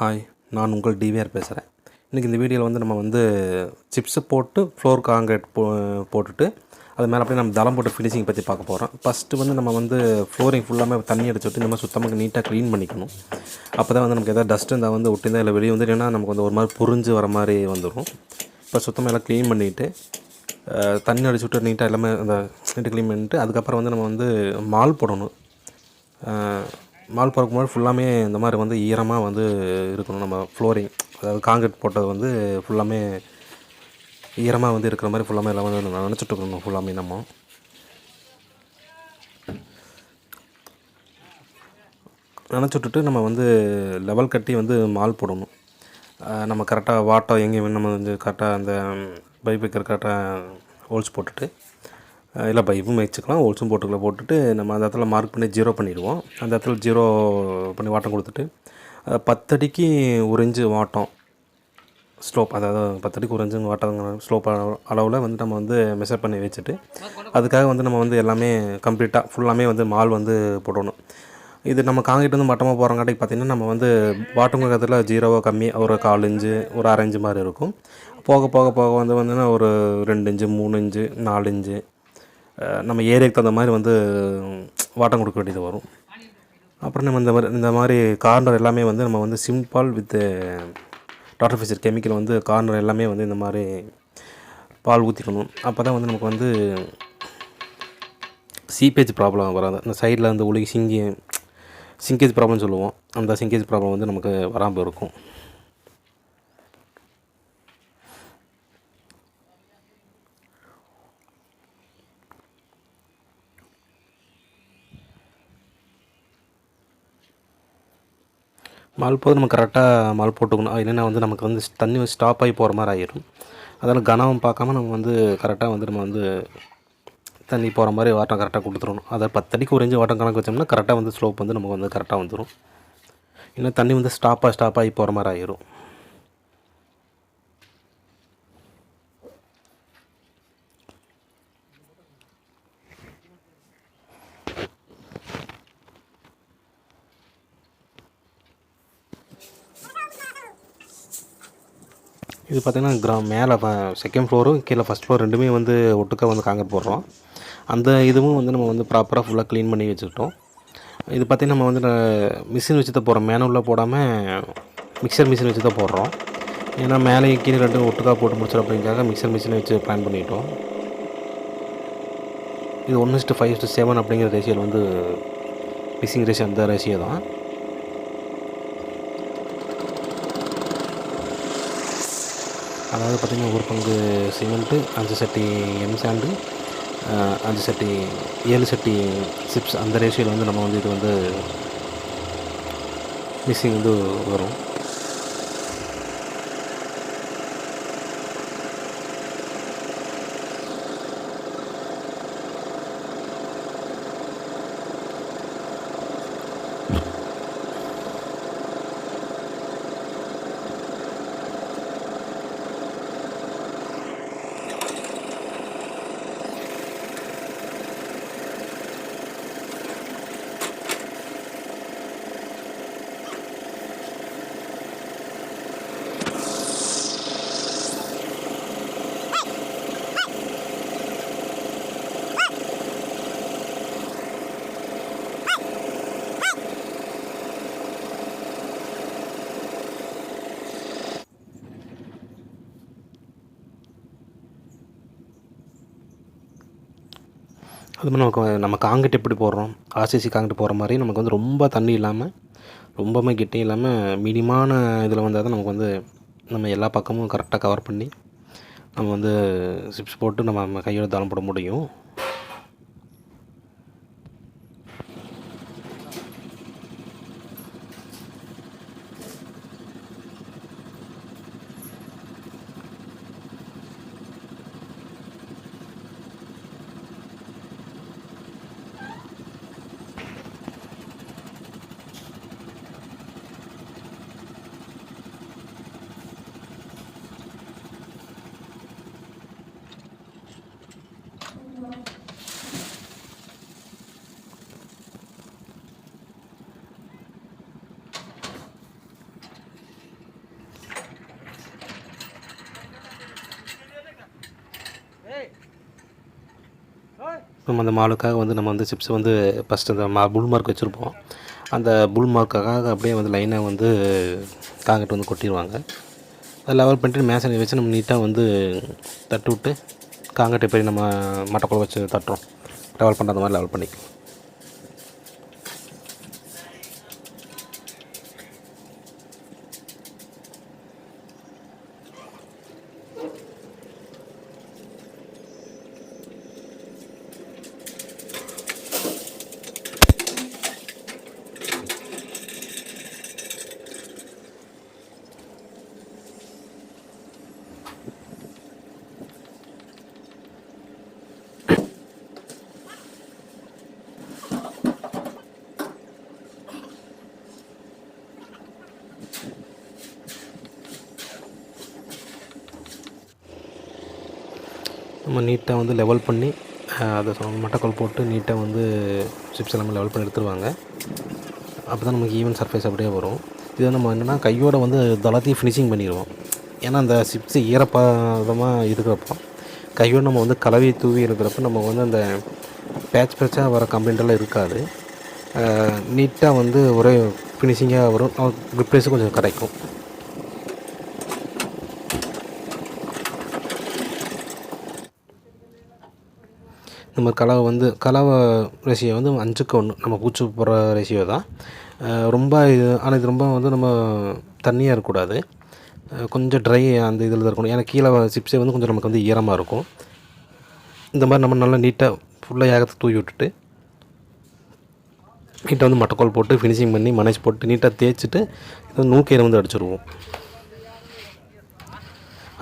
Hi நான் உங்கள் DVR பேசுகிறேன் இன்றைக்கி இந்த வீடியோவில் வந்து நம்ம வந்து சிப்ஸு போட்டு ஃப்ளோர் காங்கிரீட் போ போட்டுட்டு அது மேலே அப்படியே நம்ம தளம் போட்டு ஃபினிஷிங் பற்றி பார்க்க போகிறோம் ஃபஸ்ட்டு வந்து நம்ம வந்து ஃப்ளோரிங் ஃபுல்லாமே தண்ணி அடிச்சு விட்டு நம்ம சுத்தமாக நீட்டாக க்ளீன் பண்ணிக்கணும். அப்போ தான் வந்து நமக்கு எதாவது டஸ்ட் இருந்தால் வந்து ஒட்டிருந்தால் இல்லை வெளியே வந்து இல்லைன்னா நமக்கு வந்து ஒரு மாதிரி புரிஞ்சு வர மாதிரி வந்துடும் இப்போ சுத்தமாக எல்லாம் க்ளீன் பண்ணிவிட்டு தண்ணி அடிச்சு விட்டு நீட்டாக எல்லாமே அந்த நீட்டாக க்ளீன் பண்ணிட்டு அதுக்கப்புறம் வந்து நம்ம வந்து மால் போடணும். மால் போகிறக்கு போது ஃபுல்லாமே இந்த மாதிரி வந்து ஈரமாக வந்து இருக்கணும். நம்ம ஃப்ளோரிங் அதாவது காங்கிரீட் போட்டது வந்து ஃபுல்லாமே ஈரமாக வந்து இருக்கிற மாதிரி ஃபுல்லாமே எல்லாம் வந்து நினச்சிட்டு இருக்கணும் ஃபுல்லாமே நம்ம. நினச்சி விட்டுட்டு நம்ம வந்து லெவல் கட்டி வந்து மால் போடணும். நம்ம கரெக்டாக வாட்டம் எங்கே வேணும் நம்ம வந்து கரெக்டாக அந்த பைப்புக்கு கரெக்டாக ஹோல்ஸ் போட்டுட்டு அஹ் இல்லை பைப்பும் வச்சுக்கலாம். ஹோல்ஸும் போட்டுக்கலாம் போட்டுட்டு நம்ம அந்த இடத்துல மார்க் பண்ணி ஜீரோ பண்ணிடுவோம். அந்த இடத்துல ஜீரோ பண்ணி வாட்டம் கொடுத்துட்டு பத்தடிக்கு ஒரு இன்ச்சு வாட்டம். ஸ்லோப் அதாவது பத்தடிக்கு ஒரு இன்ச்சு வாட்டம் ஸ்லோப் அளவில் வந்து நம்ம வந்து மெஷர் பண்ணி வச்சுட்டு அதுக்காக வந்து நம்ம வந்து எல்லாமே கம்ப்ளீட்டாக ஃபுல்லாமே வந்து மால் வந்து போடணும். இது நம்ம காங்கிட்டு வந்து மட்டமாக போகிறங்காட்டிக்கு பார்த்திங்கன்னா நம்ம வந்து பாட்டம் பக்கத்தில் ஜீரோவாக கம்மி ஒரு கால் இன்ச்சு ஒரு அரை இன்ச்சு மாதிரி இருக்கும். போக போக போக வந்து வந்துன்னா ஒரு ரெண்டு இன்ச்சு மூணு இன்ச்சு நாலு இன்ச்சு நம்ம ஏரியாவுக்கு தகுந்த மாதிரி வந்து வாட்டம் கொடுக்க வேண்டியது வரும். அப்புறம் நம்ம இந்த மாதிரி இந்த மாதிரி கார்னர் எல்லாமே வந்து நம்ம வந்து symbol with daughter fisher chemical வந்து கார்னர் எல்லாமே வந்து இந்த மாதிரி பால் ஊற்றிக்கணும் அப்போ தான் வந்து நமக்கு வந்து சீப்பேஜ் ப்ராப்ளம் வராது. இந்த சைடில் வந்து ஒழுகி சிங்கி சிங்கேஜ் ப்ராப்ளம்னு சொல்லுவோம். அந்த சிங்கேஜ் ப்ராப்ளம் வந்து நமக்கு வராமல் இருக்கும். மால் போது நம்ம கரெக்டாக மால் போட்டுக்கணும். இல்லைன்னா வந்து நமக்கு வந்து தண்ணி ஸ்டாப் ஆகி போகிற மாதிரி ஆயிடும் அதனால் கனவும் பார்க்காம நம்ம வந்து கரெக்டாக வந்து நம்ம வந்து தண்ணி போகிற மாதிரி வாட்டம் கரெக்டாக கொடுத்துடணும். அதை பத்தடிக்கு ஒரு இன்ச்சு வாட்டம் கணக்கு வச்சோம்னா கரெக்டாக வந்து ஸ்லோப் வந்து நமக்கு வந்து கரெக்டாக வந்துடும் இல்லை தண்ணி வந்து ஸ்டாப்பாக ஸ்டாப் ஆகி போகிற மாதிரி ஆயிரும். இது பார்த்திங்கன்னா கிரா மேலே செகண்ட் ஃப்ளோரும் கீழே ஃபஸ்ட் ஃப்ளோர் ரெண்டுமே வந்து ஒட்டுக்கா வந்து காங்கிரட் போடுறோம். அந்த இதுவும் வந்து நம்ம வந்து ப்ராப்பராக ஃபுல்லாக க்ளீன் பண்ணி வச்சுக்கிட்டோம். இது பார்த்திங்கன்னா நம்ம வந்து மிஷின் வச்சு தான் போடுறோம். மேனுவலாக போடாமல் மிக்சர் மிஷின் வச்சு தான் போடுறோம். ஏன்னா மேலே கீழே ரெண்டும் ஒட்டுக்கா போட்டு முடிச்சிடும் அப்படிங்கிறதுக்காக மிக்சர் மிஷினை வச்சு பிளான் பண்ணிட்டோம். இது ஒன்று is to five is to seven அப்படிங்கிற ரேஷியோ வந்து மிக்சிங் ரேஷியோ அந்த ரேஷியோ தான். அதாவது பார்த்திங்கன்னா ஒரு பங்கு சிமெண்ட்டு அஞ்சு சட்டி எம் சாண்டு அஞ்சு சட்டி ஏழு சட்டி சிப்ஸ். அந்த ரேஷியோவில் வந்து நம்ம வந்து இது வந்து மிக்சிங் வந்து வரும். அது மாதிரி நமக்கு நம்ம காங்கிட்டு எப்படி போடுறோம் ஆர்சிசி காங்கிட்டு போடுற மாதிரி நமக்கு வந்து ரொம்ப தண்ணி இல்லாமல் ரொம்பவுமே கிட்டே இல்லாமல் மினிமான இதில் வந்தால் தான் நமக்கு வந்து நம்ம எல்லா பக்கமும் கரெக்டாக கவர் பண்ணி நம்ம வந்து சிப்ஸ் போட்டு நம்ம நம்ம கையோட தளம் போட முடியும். நம்ம அந்த மாலுக்காக வந்து நம்ம வந்து சிப்ஸ் வந்து ஃபஸ்ட்டு அந்த மா புல் மார்க் வச்சுருப்போம். அந்த புல் மார்க்காக அப்படியே வந்து லைனாக வந்து காங்கிட்டு வந்து கொட்டிடுவாங்க அதை லெவல் பண்ணிட்டு மேசனை வச்சு நம்ம நீட்டாக வந்து தட்டு விட்டு காங்கிட்டு போய் நம்ம மட்டக்குள்ள வச்சு தட்டுறோம். லெவல் பண்ணுற மாதிரி லெவல் பண்ணிக்கலாம். நம்ம நீட்டாக வந்து லெவல் பண்ணி அதை மட்டக்கோல் மட்டைக்கோல் போட்டு நீட்டாக வந்து சிப்ஸ் எல்லாமே லெவல் பண்ணி எடுத்துருவாங்க. அப்போ தான் நமக்கு ஈவன் சர்ஃபேஸ் அப்படியே வரும். இதை நம்ம என்னென்னா கையோட வந்து தளத்தையும் ஃபினிஷிங் பண்ணிடுவோம் ஏன்னா அந்த சிப்ஸ் ஈரப்பதமாக இருக்கிறப்போ கையோட நம்ம வந்து கலவையை தூவி இருக்கிறப்ப நம்ம வந்து அந்த பேட்ச் பேட்சாக வர கம்ப்ளைண்ட்டெல்லாம் இருக்காது. நீட்டாக வந்து ஒரே ஃபினிஷிங்காக வரும். ரிப்ளேஸும் கொஞ்சம் கிடைக்கும். நம்ம கலவை வந்து கலவை ரேஷியோ வந்து அஞ்சுக்கு ஒன்று நம்ம பூச்சி போடுற ரேஷியோ தான். ரொம்ப இது ஆனால் இது ரொம்ப வந்து நம்ம தண்ணியாக இருக்கக்கூடாது. கொஞ்சம் ட்ரை அந்த இதில் தான் இருக்கணும். ஏன்னா கீழே சிப்ஸே வந்து கொஞ்சம் நமக்கு வந்து ஈரமாக இருக்கும். இந்த மாதிரி நம்ம நல்லா நீட்டாக ஃபுல்லாக ஏகத்தை தூவி விட்டுட்டு நீட்டாக வந்து மட்டைக்கோல் போட்டு ஃபினிஷிங் பண்ணி மனைச்சி போட்டு நீட்டாக தேய்ச்சிட்டு இது நூக்கையில் வந்து அடிச்சிருவோம்.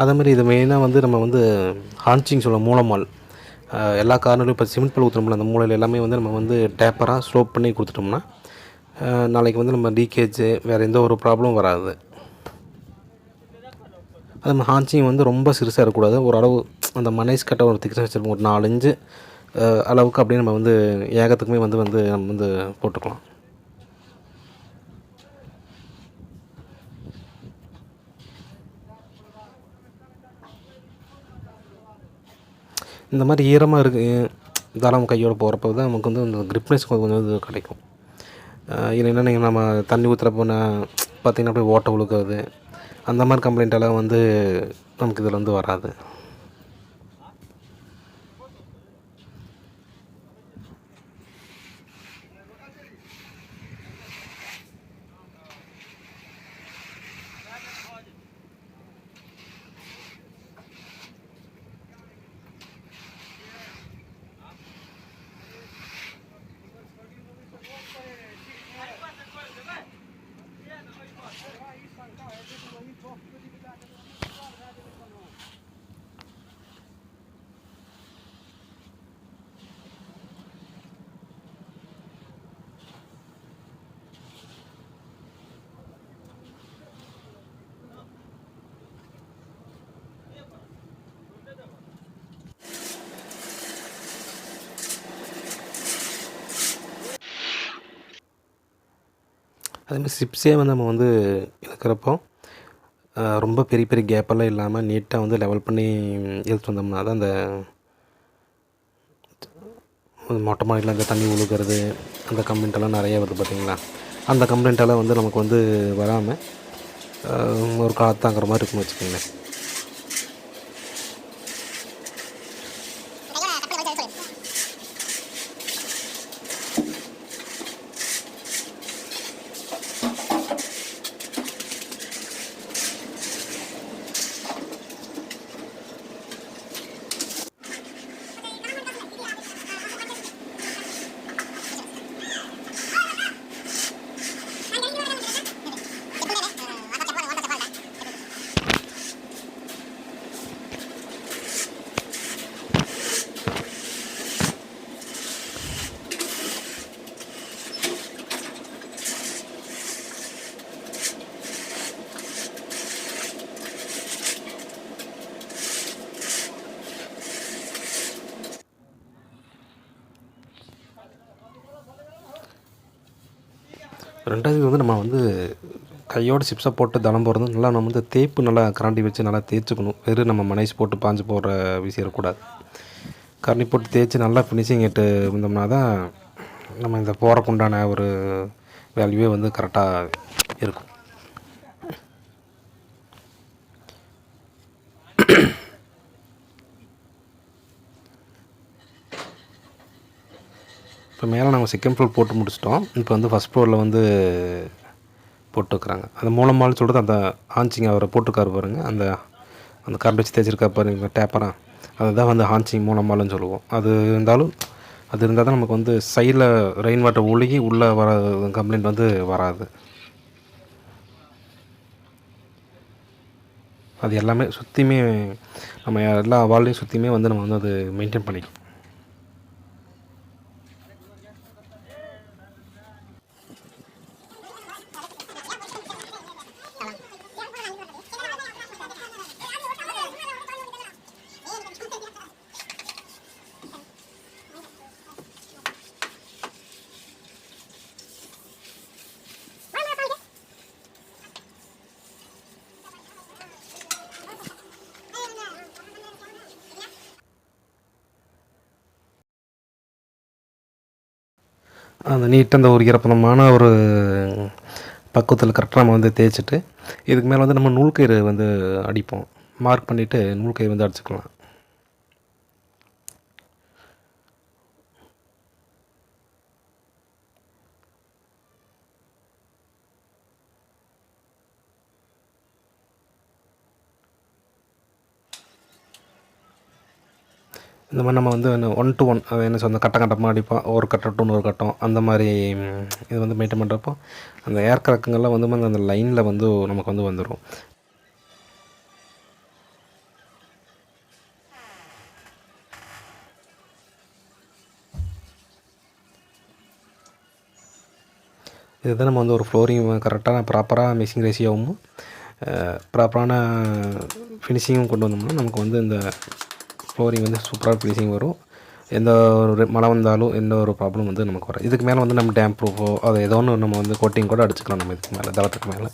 அதே மாதிரி இது மெயினாக வந்து நம்ம வந்து ஹான்ச்சிங் சொல்லுவோம் மூலமால் எல்லா கார்னரும் இப்போ சிமெண்ட் பல் ஊற்றுறோம்ல அந்த மூலையில் எல்லாமே வந்து நம்ம வந்து டேப்பராக ஸ்லோப் பண்ணி கொடுத்துட்டோம்னா நாளைக்கு வந்து நம்ம லீக்கேஜ் வேறு எந்த ஒரு ப்ராப்ளமும் வராது. அது நம்ம ஹான்ச்சிங் வந்து ரொம்ப சிறுசாக இருக்கக்கூடாது. ஓரளவு அந்த மனைஸ் கட்டை ஒரு திக்னஸ் வச்சுருப்போம் ஒரு நாலஞ்சு அளவுக்கு அப்படியே நம்ம வந்து ஏகத்துக்குமே வந்து வந்து நம்ம வந்து போட்டுக்கலாம். இந்த மாதிரி ஈரமாக இருக்கு தளம் கையோடு போகிறப்ப தான் நமக்கு வந்து அந்த கிரிப்னஸ் கொஞ்சம் கொஞ்சம் இது கிடைக்கும். அஹ் இல்லைன்னா நீங்கள் நம்ம தண்ணி ஊற்றுறப்போ பார்த்தீங்கன்னா அப்படியே ஓட்டை உழுக்கிறது அந்த மாதிரி கம்ப்ளைண்ட் எல்லாம் வந்து நமக்கு இதில் வந்து வராது. அதேமாதிரி சிப்ஸே வந்து நம்ம வந்து இருக்கிறப்போ ரொம்ப பெரிய பெரிய கேப்பெல்லாம் இல்லாமல் நீட்டாக வந்து லெவல் பண்ணி இழுத்து வந்தோம்னா தான் அந்த மொட்டை மாடியில் அந்த தண்ணி உழுகிறது அந்த கம்ப்ளைண்ட்டெல்லாம் நிறைய வருது பார்த்தீங்களா அந்த கம்ப்ளைண்ட்டெல்லாம் வந்து நமக்கு வந்து வராமல் ஒரு காத்தாங்கிற மாதிரி இருக்குன்னு வச்சுக்கோங்களேன். ரெண்டாவது வந்து நம்ம வந்து கையோடு சிப்ஸை போட்டு தளம் போகிறது நல்லா நம்ம வந்து தேய்ப்பு நல்லா கரண்டி வச்சு நல்லா தேய்ச்சிக்கணும். வெறும் நம்ம மனைஸ் போட்டு பாஞ்சு போடுற விஷயம் இருக்கக்கூடாது கரண்டி போட்டு தேய்ச்சி நல்லா ஃபினிஷிங் எட்டு இருந்தோம்னா தான் நம்ம இந்த போகிறக்குண்டான ஒரு வேல்யூவே வந்து கரெக்டாக இருக்கும். இப்போ மேலே நாங்கள் செகண்ட் ஃப்ளோர் போட்டு முடிச்சிட்டோம். இப்போ வந்து ஃபஸ்ட் ஃப்ளோரில் வந்து போட்டுருக்குறாங்க அந்த மூலமால் சொல்கிறது அந்த ஆஞ்சிங் அவரை போட்டிருக்காரு பாருங்கள் அந்த அந்த கரண்ட் வச்சு தேய்ச்சிருக்கா பாருங்க டேப்பராக அதுதான் வந்து ஹாஞ்சிங் மூலமால்னு சொல்லுவோம். அது இருந்தாலும் அது இருந்தால் தான் நமக்கு வந்து சைடில் ரெயின் வாட்டர் ஒழுகி உள்ளே வர கம்ப்ளைண்ட் வந்து வராது. அது எல்லாமே சுற்றியுமே நம்ம எல்லா வால்லையும் சுற்றியுமே வந்து நம்ம வந்து அது மெயின்டைன் பண்ணிக்கணும் அந்த நீட்டாக அந்த ஒரு ஈரப்பதமான ஒரு பக்குவத்தில் கரெக்டாக நம்ம வந்து தேய்ச்சிட்டு இதுக்கு மேலே வந்து நம்ம நூல்கயிறு வந்து அடிப்போம். மார்க் பண்ணிவிட்டு நூல்கயிறு வந்து அடிச்சுக்கலாம். இந்த மாதிரி நம்ம வந்து ஒன் டு ஒன் அது என்ன சொந்த கட்டம் கட்டமாக அடிப்போம் ஒரு கட்டம் டு ஒரு கட்டம் அந்த மாதிரி இது வந்து மெயின்டைன் பண்ணுறப்போ அந்த ஏர் கிராக்குங்கெல்லாம் வந்து அந்த- அந்த லைனில் வந்து நமக்கு வந்து வந்துடும் இதுதான் நம்ம வந்து ஒரு ஃப்ளோரிங் கரெக்டான ப்ராப்பராக மிக்சிங் ரேஷியோவும் ப்ராப்பரான ஃபினிஷிங்கும் கொண்டு வந்தோம்னா நமக்கு வந்து இந்த ஃப்ளோரிங் வந்து சூப்பராக ஃபினிஷிங் வரும். எந்த ஒரு மழை வந்தாலும் எந்த ஒரு ப்ராப்ளம் வந்து நமக்கு வராது. இதுக்கு மேலே வந்து நம்ம டேம் ப்ரூஃபோ அது ஏதோ ஒன்று நம்ம வந்து கோட்டிங் கூட அடிச்சுக்கலாம் நம்ம இதுக்கு மேலே தளத்துக்கு மேலே.